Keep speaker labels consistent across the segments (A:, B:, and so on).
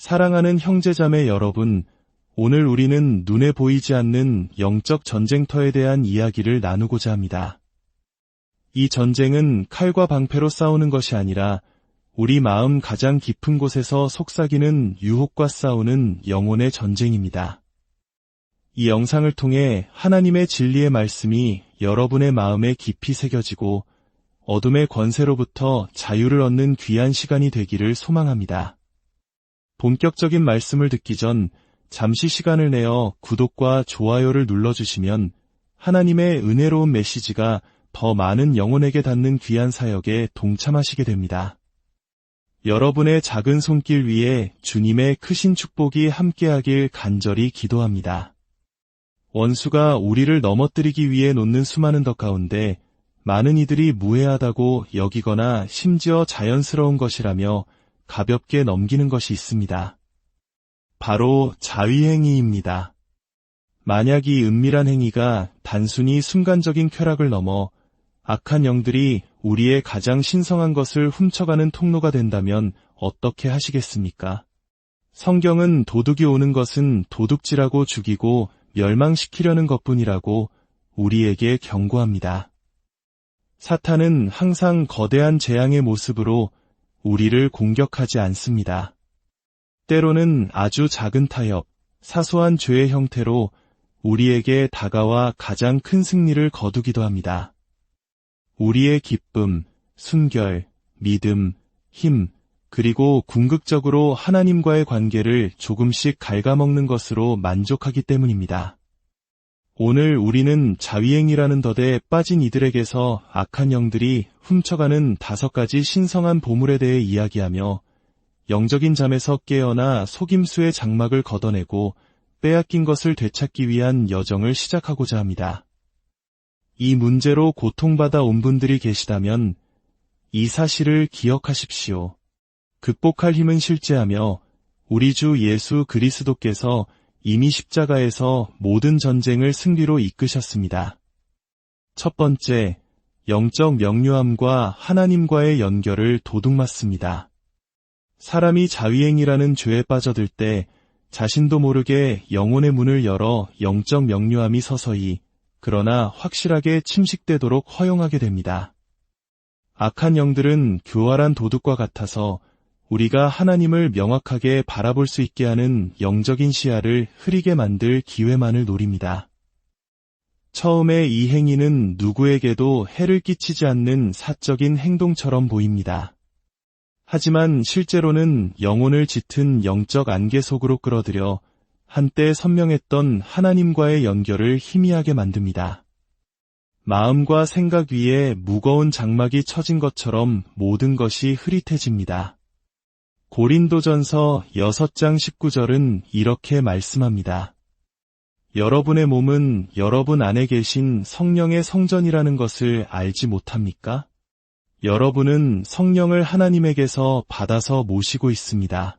A: 사랑하는 형제자매 여러분, 오늘 우리는 눈에 보이지 않는 영적 전쟁터에 대한 이야기를 나누고자 합니다. 이 전쟁은 칼과 방패로 싸우는 것이 아니라 우리 마음 가장 깊은 곳에서 속삭이는 유혹과 싸우는 영혼의 전쟁입니다. 이 영상을 통해 하나님의 진리의 말씀이 여러분의 마음에 깊이 새겨지고 어둠의 권세로부터 자유를 얻는 귀한 시간이 되기를 소망합니다. 본격적인 말씀을 듣기 전 잠시 시간을 내어 구독과 좋아요를 눌러주시면 하나님의 은혜로운 메시지가 더 많은 영혼에게 닿는 귀한 사역에 동참하시게 됩니다. 여러분의 작은 손길 위에 주님의 크신 축복이 함께하길 간절히 기도합니다. 원수가 우리를 넘어뜨리기 위해 놓는 수많은 덕 가운데 많은 이들이 무해하다고 여기거나 심지어 자연스러운 것이라며 가볍게 넘기는 것이 있습니다. 바로 자위행위입니다. 만약 이 은밀한 행위가 단순히 순간적인 쾌락을 넘어 악한 영들이 우리의 가장 신성한 것을 훔쳐가는 통로가 된다면 어떻게 하시겠습니까? 성경은 도둑이 오는 것은 도둑질하고 죽이고 멸망시키려는 것뿐이라고 우리에게 경고합니다. 사탄은 항상 거대한 재앙의 모습으로 우리를 공격하지 않습니다. 때로는 아주 작은 타협, 사소한 죄의 형태로 우리에게 다가와 가장 큰 승리를 거두기도 합니다. 우리의 기쁨, 순결, 믿음, 힘, 그리고 궁극적으로 하나님과의 관계를 조금씩 갉아먹는 것으로 만족하기 때문입니다. 오늘 우리는 자위행이라는 덫에 빠진 이들에게서 악한 영들이 훔쳐가는 다섯 가지 신성한 보물에 대해 이야기하며 영적인 잠에서 깨어나 속임수의 장막을 걷어내고 빼앗긴 것을 되찾기 위한 여정을 시작하고자 합니다. 이 문제로 고통받아 온 분들이 계시다면 이 사실을 기억하십시오. 극복할 힘은 실제하며 우리 주 예수 그리스도께서 이미 십자가에서 모든 전쟁을 승리로 이끄셨습니다. 첫 번째, 영적 명료함과 하나님과의 연결을 도둑맞습니다. 사람이 자위행이라는 죄에 빠져들 때 자신도 모르게 영혼의 문을 열어 영적 명료함이 서서히 그러나 확실하게 침식되도록 허용하게 됩니다. 악한 영들은 교활한 도둑과 같아서 우리가 하나님을 명확하게 바라볼 수 있게 하는 영적인 시야를 흐리게 만들 기회만을 노립니다. 처음에 이 행위는 누구에게도 해를 끼치지 않는 사적인 행동처럼 보입니다. 하지만 실제로는 영혼을 짙은 영적 안개 속으로 끌어들여 한때 선명했던 하나님과의 연결을 희미하게 만듭니다. 마음과 생각 위에 무거운 장막이 쳐진 것처럼 모든 것이 흐릿해집니다. 고린도전서 6장 19절은 이렇게 말씀합니다. 여러분의 몸은 여러분 안에 계신 성령의 성전이라는 것을 알지 못합니까? 여러분은 성령을 하나님에게서 받아서 모시고 있습니다.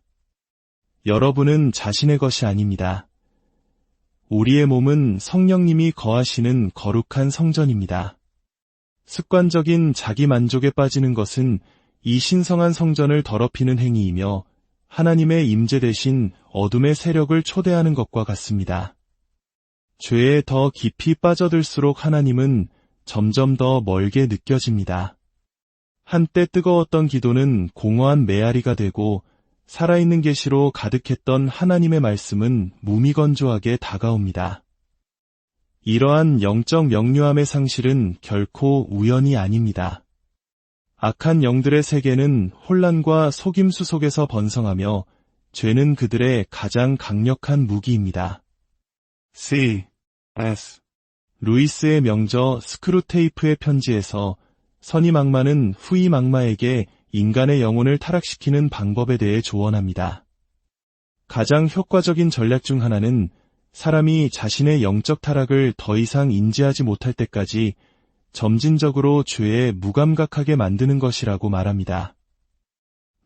A: 여러분은 자신의 것이 아닙니다. 우리의 몸은 성령님이 거하시는 거룩한 성전입니다. 습관적인 자기 만족에 빠지는 것은 이 신성한 성전을 더럽히는 행위이며 하나님의 임재 대신 어둠의 세력을 초대하는 것과 같습니다. 죄에 더 깊이 빠져들수록 하나님은 점점 더 멀게 느껴집니다. 한때 뜨거웠던 기도는 공허한 메아리가 되고 살아있는 계시로 가득했던 하나님의 말씀은 무미건조하게 다가옵니다. 이러한 영적 명료함의 상실은 결코 우연이 아닙니다. 악한 영들의 세계는 혼란과 속임수 속에서 번성하며 죄는 그들의 가장 강력한 무기입니다. C. S. 루이스의 명저 스크루테이프의 편지에서 선이막마는 후이막마에게 인간의 영혼을 타락시키는 방법에 대해 조언합니다. 가장 효과적인 전략 중 하나는 사람이 자신의 영적 타락을 더 이상 인지하지 못할 때까지 점진적으로 죄에 무감각하게 만드는 것이라고 말합니다.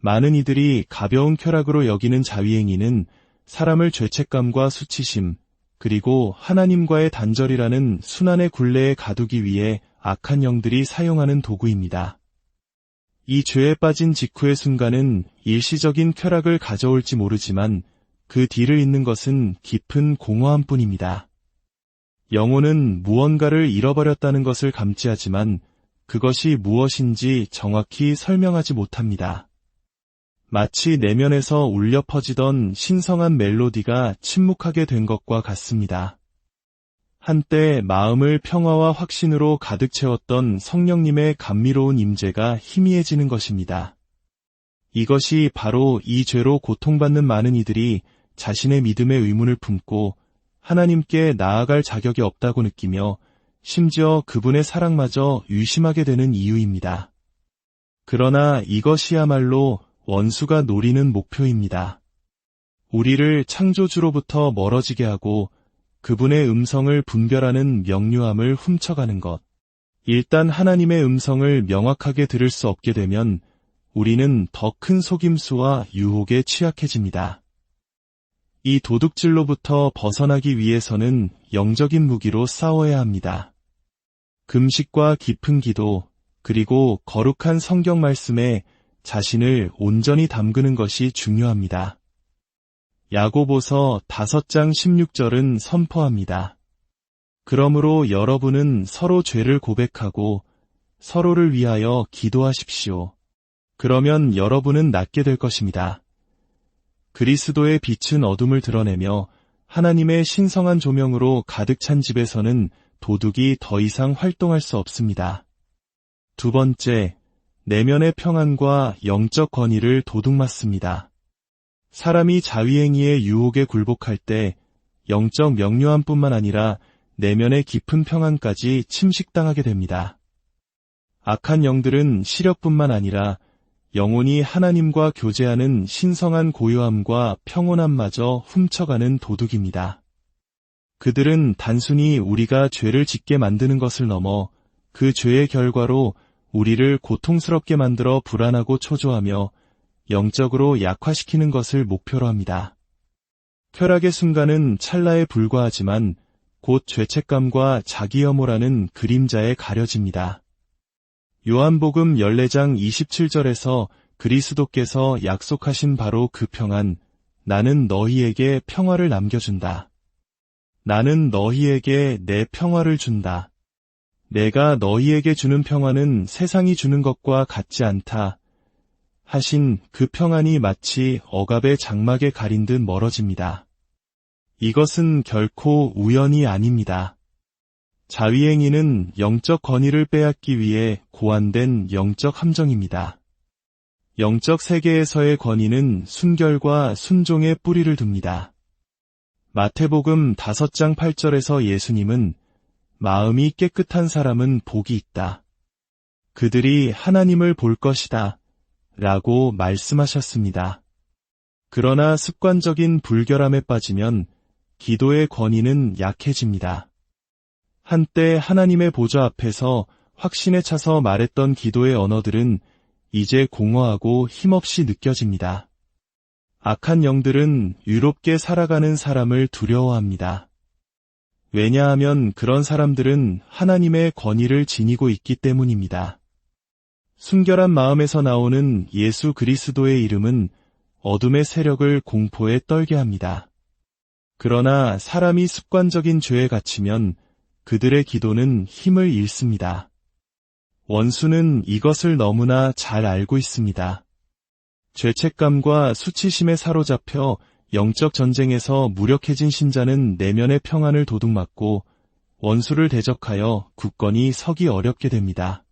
A: 많은 이들이 가벼운 쾌락으로 여기는 자위행위는 사람을 죄책감과 수치심, 그리고 하나님과의 단절이라는 순환의 굴레에 가두기 위해 악한 영들이 사용하는 도구입니다. 이 죄에 빠진 직후의 순간은 일시적인 쾌락을 가져올지 모르지만 그 뒤를 잇는 것은 깊은 공허함 뿐입니다. 영혼은 무언가를 잃어버렸다는 것을 감지하지만 그것이 무엇인지 정확히 설명하지 못합니다. 마치 내면에서 울려 퍼지던 신성한 멜로디가 침묵하게 된 것과 같습니다. 한때 마음을 평화와 확신으로 가득 채웠던 성령님의 감미로운 임재가 희미해지는 것입니다. 이것이 바로 이 죄로 고통받는 많은 이들이 자신의 믿음의 의문을 품고 하나님께 나아갈 자격이 없다고 느끼며 심지어 그분의 사랑마저 의심하게 되는 이유입니다. 그러나 이것이야말로 원수가 노리는 목표입니다. 우리를 창조주로부터 멀어지게 하고 그분의 음성을 분별하는 명료함을 훔쳐가는 것. 일단 하나님의 음성을 명확하게 들을 수 없게 되면 우리는 더 큰 속임수와 유혹에 취약해집니다. 이 도둑질로부터 벗어나기 위해서는 영적인 무기로 싸워야 합니다. 금식과 깊은 기도, 그리고 거룩한 성경 말씀에 자신을 온전히 담그는 것이 중요합니다. 야고보서 5장 16절은 선포합니다. 그러므로 여러분은 서로 죄를 고백하고 서로를 위하여 기도하십시오. 그러면 여러분은 낫게 될 것입니다. 그리스도의 빛은 어둠을 드러내며 하나님의 신성한 조명으로 가득 찬 집에서는 도둑이 더 이상 활동할 수 없습니다. 두 번째, 내면의 평안과 영적 권위를 도둑맞습니다. 사람이 자위행위의 유혹에 굴복할 때 영적 명료함뿐만 아니라 내면의 깊은 평안까지 침식당하게 됩니다. 악한 영들은 시력뿐만 아니라 영혼이 하나님과 교제하는 신성한 고요함과 평온함마저 훔쳐가는 도둑입니다. 그들은 단순히 우리가 죄를 짓게 만드는 것을 넘어 그 죄의 결과로 우리를 고통스럽게 만들어 불안하고 초조하며 영적으로 약화시키는 것을 목표로 합니다. 쾌락의 순간은 찰나에 불과하지만 곧 죄책감과 자기 혐오라는 그림자에 가려집니다. 요한복음 14장 27절에서 그리스도께서 약속하신 바로 그 평안, 나는 너희에게 평화를 남겨준다. 나는 너희에게 내 평화를 준다. 내가 너희에게 주는 평화는 세상이 주는 것과 같지 않다. 하신 그 평안이 마치 억압의 장막에 가린 듯 멀어집니다. 이것은 결코 우연이 아닙니다. 자위행위는 영적 권위를 빼앗기 위해 고안된 영적 함정입니다. 영적 세계에서의 권위는 순결과 순종의 뿌리를 둡니다. 마태복음 5장 8절에서 예수님은 마음이 깨끗한 사람은 복이 있다. 그들이 하나님을 볼 것이다. 라고 말씀하셨습니다. 그러나 습관적인 불결함에 빠지면 기도의 권위는 약해집니다. 한때 하나님의 보좌 앞에서 확신에 차서 말했던 기도의 언어들은 이제 공허하고 힘없이 느껴집니다. 악한 영들은 유롭게 살아가는 사람을 두려워합니다. 왜냐하면 그런 사람들은 하나님의 권위를 지니고 있기 때문입니다. 순결한 마음에서 나오는 예수 그리스도의 이름은 어둠의 세력을 공포에 떨게 합니다. 그러나 사람이 습관적인 죄에 갇히면 그들의 기도는 힘을 잃습니다. 원수는 이것을 너무나 잘 알고 있습니다. 죄책감과 수치심에 사로잡혀 영적 전쟁에서 무력해진 신자는 내면의 평안을 도둑맞고 원수를 대적하여 굳건히 서기 어렵게 됩니다.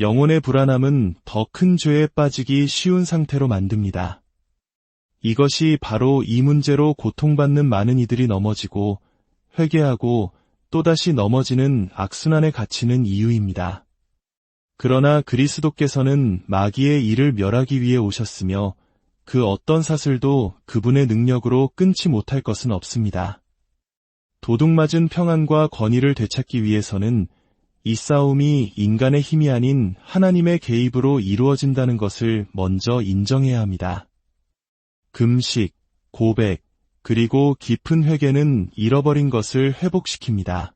A: 영혼의 불안함은 더 큰 죄에 빠지기 쉬운 상태로 만듭니다. 이것이 바로 이 문제로 고통받는 많은 이들이 넘어지고 회개하고 또다시 넘어지는 악순환에 갇히는 이유입니다. 그러나 그리스도께서는 마귀의 일을 멸하기 위해 오셨으며 그 어떤 사슬도 그분의 능력으로 끊지 못할 것은 없습니다. 도둑맞은 평안과 권위를 되찾기 위해서는 이 싸움이 인간의 힘이 아닌 하나님의 개입으로 이루어진다는 것을 먼저 인정해야 합니다. 금식, 고백, 그리고 깊은 회개는 잃어버린 것을 회복시킵니다.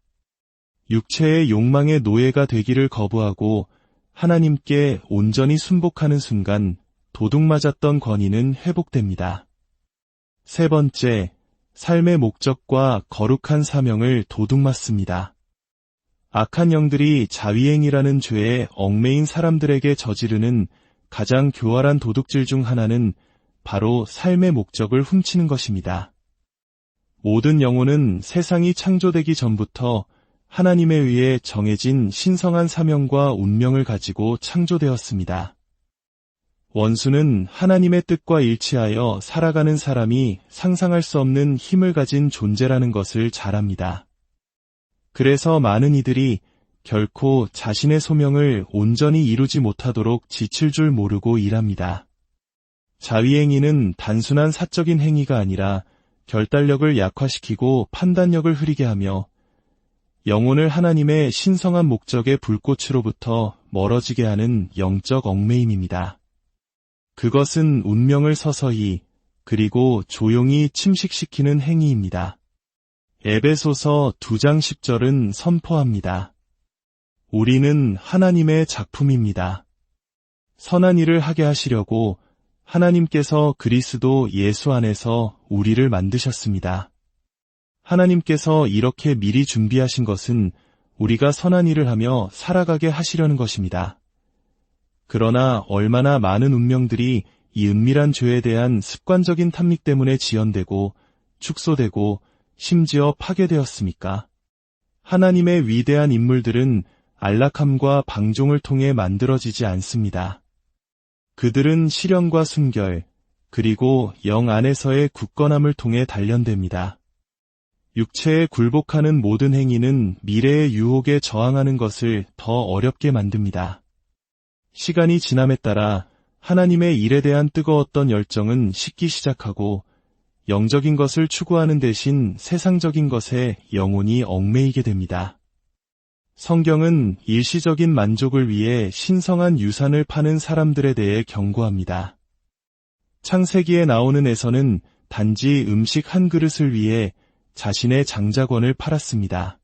A: 육체의 욕망의 노예가 되기를 거부하고 하나님께 온전히 순복하는 순간 도둑 맞았던 권위는 회복됩니다. 세 번째, 삶의 목적과 거룩한 사명을 도둑 맞습니다. 악한 영들이 자위행이라는 죄에 얽매인 사람들에게 저지르는 가장 교활한 도둑질 중 하나는 바로 삶의 목적을 훔치는 것입니다. 모든 영혼은 세상이 창조되기 전부터 하나님에 의해 정해진 신성한 사명과 운명을 가지고 창조되었습니다. 원수는 하나님의 뜻과 일치하여 살아가는 사람이 상상할 수 없는 힘을 가진 존재라는 것을 잘 압니다. 그래서 많은 이들이 결코 자신의 소명을 온전히 이루지 못하도록 지칠 줄 모르고 일합니다. 자위행위는 단순한 사적인 행위가 아니라 결단력을 약화시키고 판단력을 흐리게 하며 영혼을 하나님의 신성한 목적의 불꽃으로부터 멀어지게 하는 영적 얽매임입니다. 그것은 운명을 서서히 그리고 조용히 침식시키는 행위입니다. 에베소서 2장 10절은 선포합니다. 우리는 하나님의 작품입니다. 선한 일을 하게 하시려고 하나님께서 그리스도 예수 안에서 우리를 만드셨습니다. 하나님께서 이렇게 미리 준비하신 것은 우리가 선한 일을 하며 살아가게 하시려는 것입니다. 그러나 얼마나 많은 운명들이 이 은밀한 죄에 대한 습관적인 탐닉 때문에 지연되고 축소되고 심지어 파괴되었습니까? 하나님의 위대한 인물들은 안락함과 방종을 통해 만들어지지 않습니다. 그들은 실현과 순결, 그리고 영 안에서의 굳건함을 통해 단련됩니다. 육체에 굴복하는 모든 행위는 미래의 유혹에 저항하는 것을 더 어렵게 만듭니다. 시간이 지남에 따라 하나님의 일에 대한 뜨거웠던 열정은 식기 시작하고 영적인 것을 추구하는 대신 세상적인 것에 영혼이 얽매이게 됩니다. 성경은 일시적인 만족을 위해 신성한 유산을 파는 사람들에 대해 경고합니다. 창세기에 나오는 에서는 단지 음식 한 그릇을 위해 자신의 장자권을 팔았습니다.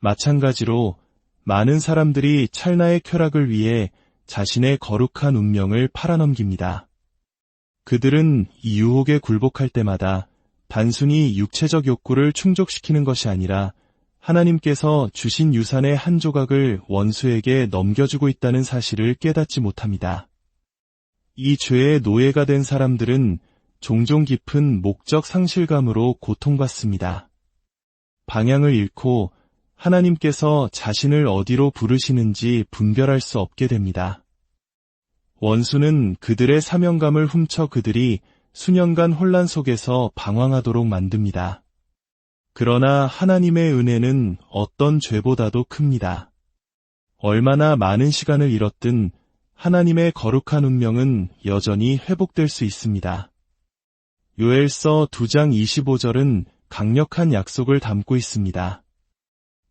A: 마찬가지로 많은 사람들이 찰나의 쾌락을 위해 자신의 거룩한 운명을 팔아넘깁니다. 그들은 이 유혹에 굴복할 때마다 단순히 육체적 욕구를 충족시키는 것이 아니라 하나님께서 주신 유산의 한 조각을 원수에게 넘겨주고 있다는 사실을 깨닫지 못합니다. 이 죄의 노예가 된 사람들은 종종 깊은 목적 상실감으로 고통받습니다. 방향을 잃고 하나님께서 자신을 어디로 부르시는지 분별할 수 없게 됩니다. 원수는 그들의 사명감을 훔쳐 그들이 수년간 혼란 속에서 방황하도록 만듭니다. 그러나 하나님의 은혜는 어떤 죄보다도 큽니다. 얼마나 많은 시간을 잃었든 하나님의 거룩한 운명은 여전히 회복될 수 있습니다. 요엘서 2장 25절은 강력한 약속을 담고 있습니다.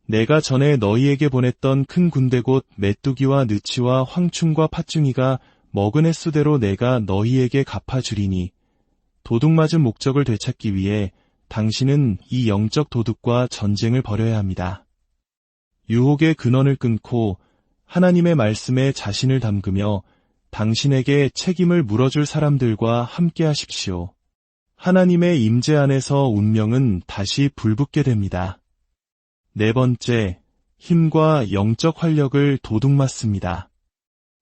A: 내가 전에 너희에게 보냈던 큰 군대 곧 메뚜기와 느치와 황충과 팥중이가 먹은 횟수대로 내가 너희에게 갚아주리니 도둑맞은 목적을 되찾기 위해 당신은 이 영적 도둑과 전쟁을 벌여야 합니다. 유혹의 근원을 끊고 하나님의 말씀에 자신을 담그며 당신에게 책임을 물어줄 사람들과 함께 하십시오. 하나님의 임재 안에서 운명은 다시 불붙게 됩니다. 네 번째, 힘과 영적 활력을 도둑맞습니다.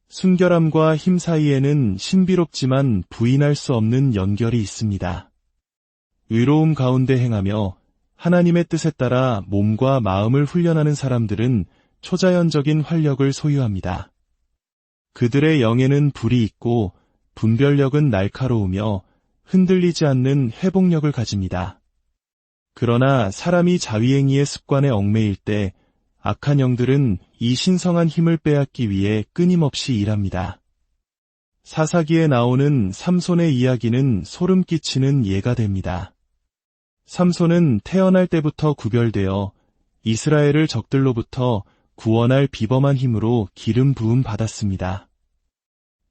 A: 순결함과 힘 사이에는 신비롭지만 부인할 수 없는 연결이 있습니다. 의로움 가운데 행하며 하나님의 뜻에 따라 몸과 마음을 훈련하는 사람들은 초자연적인 활력을 소유합니다. 그들의 영에는 불이 있고 분별력은 날카로우며 흔들리지 않는 회복력을 가집니다. 그러나 사람이 자위행위의 습관에 얽매일 때 악한 영들은 이 신성한 힘을 빼앗기 위해 끊임없이 일합니다. 사사기에 나오는 삼손의 이야기는 소름 끼치는 예가 됩니다. 삼손은 태어날 때부터 구별되어 이스라엘을 적들로부터 구원할 비범한 힘으로 기름 부음 받았습니다.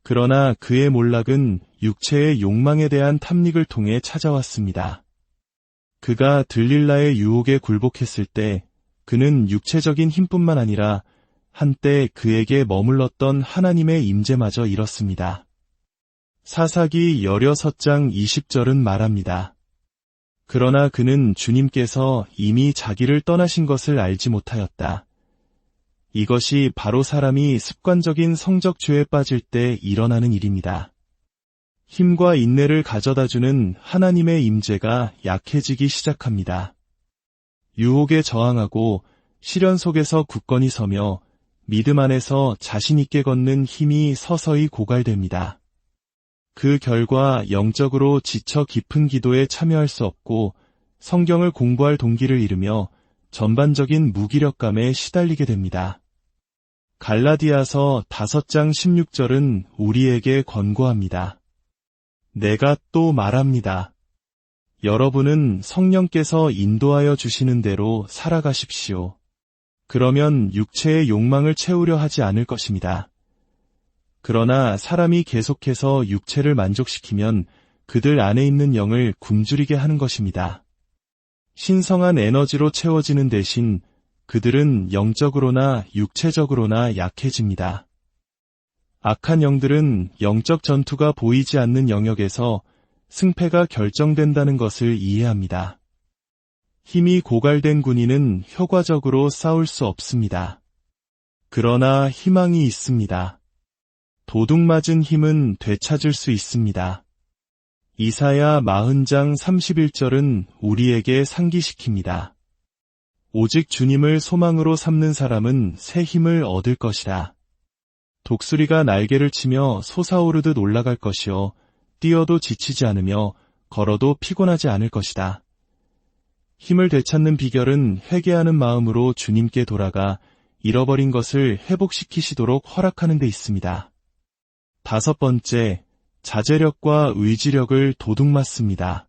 A: 그러나 그의 몰락은 육체의 욕망에 대한 탐닉을 통해 찾아왔습니다. 그가 들릴라의 유혹에 굴복했을 때 그는 육체적인 힘뿐만 아니라 한때 그에게 머물렀던 하나님의 임재마저 잃었습니다. 사사기 16장 20절은 말합니다. 그러나 그는 주님께서 이미 자기를 떠나신 것을 알지 못하였다. 이것이 바로 사람이 습관적인 성적죄에 빠질 때 일어나는 일입니다. 힘과 인내를 가져다주는 하나님의 임재가 약해지기 시작합니다. 유혹에 저항하고 시련 속에서 굳건히 서며 믿음 안에서 자신있게 걷는 힘이 서서히 고갈됩니다. 그 결과 영적으로 지쳐 깊은 기도에 참여할 수 없고 성경을 공부할 동기를 잃으며 전반적인 무기력감에 시달리게 됩니다. 갈라디아서 5장 16절은 우리에게 권고합니다. 내가 또 말합니다. 여러분은 성령께서 인도하여 주시는 대로 살아가십시오. 그러면 육체의 욕망을 채우려 하지 않을 것입니다. 그러나 사람이 계속해서 육체를 만족시키면 그들 안에 있는 영을 굶주리게 하는 것입니다. 신성한 에너지로 채워지는 대신 그들은 영적으로나 육체적으로나 약해집니다. 악한 영들은 영적 전투가 보이지 않는 영역에서 승패가 결정된다는 것을 이해합니다. 힘이 고갈된 군인은 효과적으로 싸울 수 없습니다. 그러나 희망이 있습니다. 도둑 맞은 힘은 되찾을 수 있습니다. 이사야 40장 31절은 우리에게 상기시킵니다. 오직 주님을 소망으로 삼는 사람은 새 힘을 얻을 것이다. 독수리가 날개를 치며 솟아오르듯 올라갈 것이요. 뛰어도 지치지 않으며 걸어도 피곤하지 않을 것이다. 힘을 되찾는 비결은 회개하는 마음으로 주님께 돌아가 잃어버린 것을 회복시키시도록 허락하는 데 있습니다. 다섯 번째, 자제력과 의지력을 도둑맞습니다.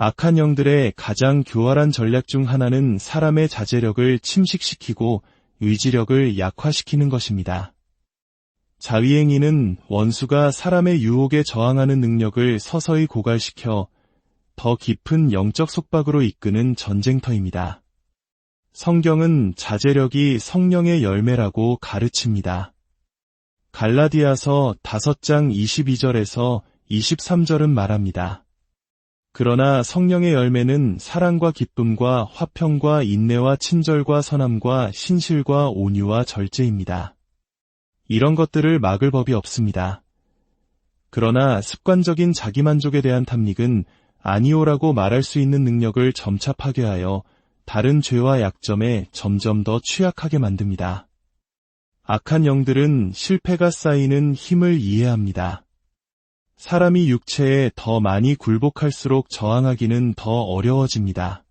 A: 악한 영들의 가장 교활한 전략 중 하나는 사람의 자제력을 침식시키고 의지력을 약화시키는 것입니다. 자위행위는 원수가 사람의 유혹에 저항하는 능력을 서서히 고갈시켜 더 깊은 영적 속박으로 이끄는 전쟁터입니다. 성경은 자제력이 성령의 열매라고 가르칩니다. 갈라디아서 5장 22절에서 23절은 말합니다. 그러나 성령의 열매는 사랑과 기쁨과 화평과 인내와 친절과 선함과 신실과 온유와 절제입니다. 이런 것들을 막을 법이 없습니다. 그러나 습관적인 자기만족에 대한 탐닉은 아니오라고 말할 수 있는 능력을 점차 파괴하여 다른 죄와 약점에 점점 더 취약하게 만듭니다. 악한 영들은 실패가 쌓이는 힘을 이해합니다. 사람이 육체에 더 많이 굴복할수록 저항하기는 더 어려워집니다.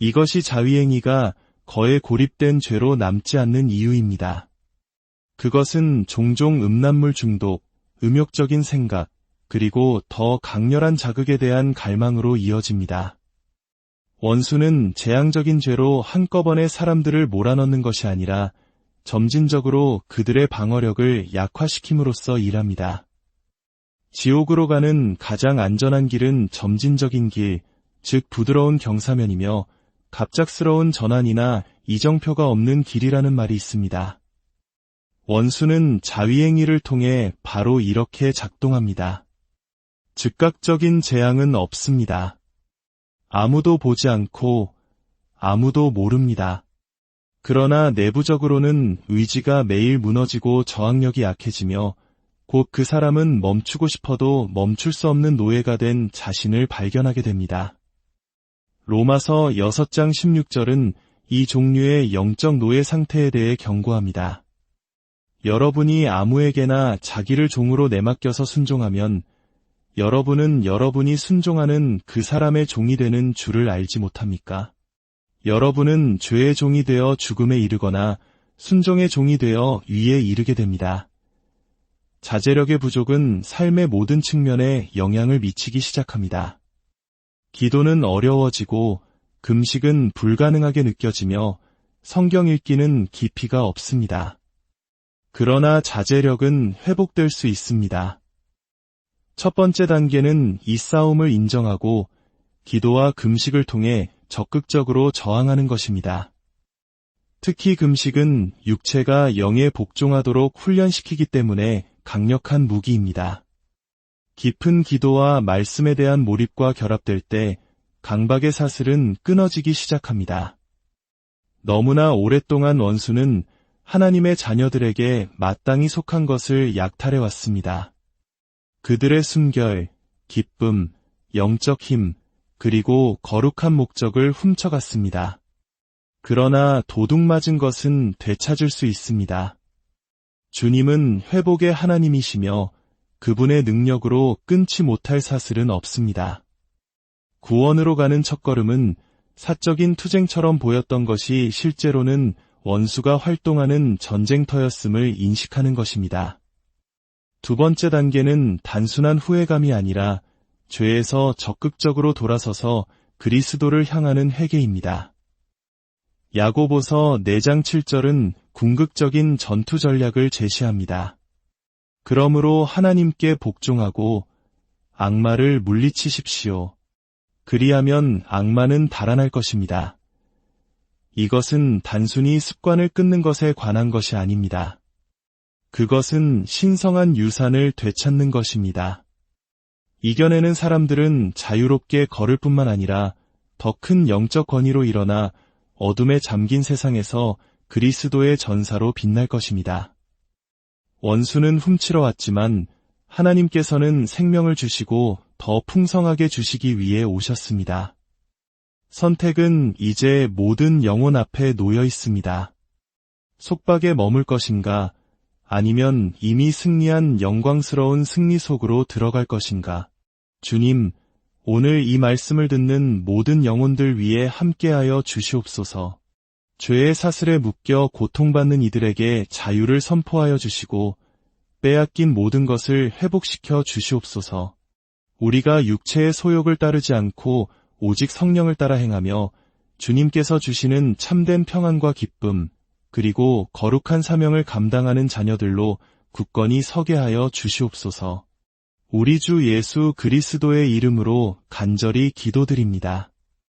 A: 이것이 자위행위가 거에 고립된 죄로 남지 않는 이유입니다. 그것은 종종 음란물 중독, 음욕적인 생각, 그리고 더 강렬한 자극에 대한 갈망으로 이어집니다. 원수는 재앙적인 죄로 한꺼번에 사람들을 몰아넣는 것이 아니라 점진적으로 그들의 방어력을 약화시킴으로써 일합니다. 지옥으로 가는 가장 안전한 길은 점진적인 길, 즉 부드러운 경사면이며 갑작스러운 전환이나 이정표가 없는 길이라는 말이 있습니다. 원수는 자위행위를 통해 바로 이렇게 작동합니다. 즉각적인 재앙은 없습니다. 아무도 보지 않고 아무도 모릅니다. 그러나 내부적으로는 의지가 매일 무너지고 저항력이 약해지며 곧 그 사람은 멈추고 싶어도 멈출 수 없는 노예가 된 자신을 발견하게 됩니다. 로마서 6장 16절은 이 종류의 영적 노예 상태에 대해 경고합니다. 여러분이 아무에게나 자기를 종으로 내맡겨서 순종하면 여러분은 여러분이 순종하는 그 사람의 종이 되는 줄을 알지 못합니까? 여러분은 죄의 종이 되어 죽음에 이르거나 순종의 종이 되어 위에 이르게 됩니다. 자제력의 부족은 삶의 모든 측면에 영향을 미치기 시작합니다. 기도는 어려워지고 금식은 불가능하게 느껴지며 성경 읽기는 깊이가 없습니다. 그러나 자제력은 회복될 수 있습니다. 첫 번째 단계는 이 싸움을 인정하고 기도와 금식을 통해 적극적으로 저항하는 것입니다. 특히 금식은 육체가 영에 복종하도록 훈련시키기 때문에 강력한 무기입니다. 깊은 기도와 말씀에 대한 몰입과 결합될 때 강박의 사슬은 끊어지기 시작합니다. 너무나 오랫동안 원수는 하나님의 자녀들에게 마땅히 속한 것을 약탈해 왔습니다. 그들의 순결, 기쁨, 영적 힘, 그리고 거룩한 목적을 훔쳐갔습니다. 그러나 도둑 맞은 것은 되찾을 수 있습니다. 주님은 회복의 하나님이시며 그분의 능력으로 끊지 못할 사슬은 없습니다. 구원으로 가는 첫걸음은 사적인 투쟁처럼 보였던 것이 실제로는 원수가 활동하는 전쟁터였음을 인식하는 것입니다. 두 번째 단계는 단순한 후회감이 아니라 죄에서 적극적으로 돌아서서 그리스도를 향하는 회개입니다. 야고보서 4장 7절은 궁극적인 전투 전략을 제시합니다. 그러므로 하나님께 복종하고 악마를 물리치십시오. 그리하면 악마는 달아날 것입니다. 이것은 단순히 습관을 끊는 것에 관한 것이 아닙니다. 그것은 신성한 유산을 되찾는 것입니다. 이겨내는 사람들은 자유롭게 걸을 뿐만 아니라 더 큰 영적 권위로 일어나 어둠에 잠긴 세상에서 그리스도의 전사로 빛날 것입니다. 원수는 훔치러 왔지만 하나님께서는 생명을 주시고 더 풍성하게 주시기 위해 오셨습니다. 선택은 이제 모든 영혼 앞에 놓여 있습니다. 속박에 머물 것인가 아니면 이미 승리한 영광스러운 승리 속으로 들어갈 것인가. 주님, 오늘 이 말씀을 듣는 모든 영혼들 위해 함께하여 주시옵소서. 죄의 사슬에 묶여 고통받는 이들에게 자유를 선포하여 주시고 빼앗긴 모든 것을 회복시켜 주시옵소서. 우리가 육체의 소욕을 따르지 않고 오직 성령을 따라 행하며 주님께서 주시는 참된 평안과 기쁨, 그리고 거룩한 사명을 감당하는 자녀들로 굳건히 서게 하여 주시옵소서. 우리 주 예수 그리스도의 이름으로 간절히 기도드립니다.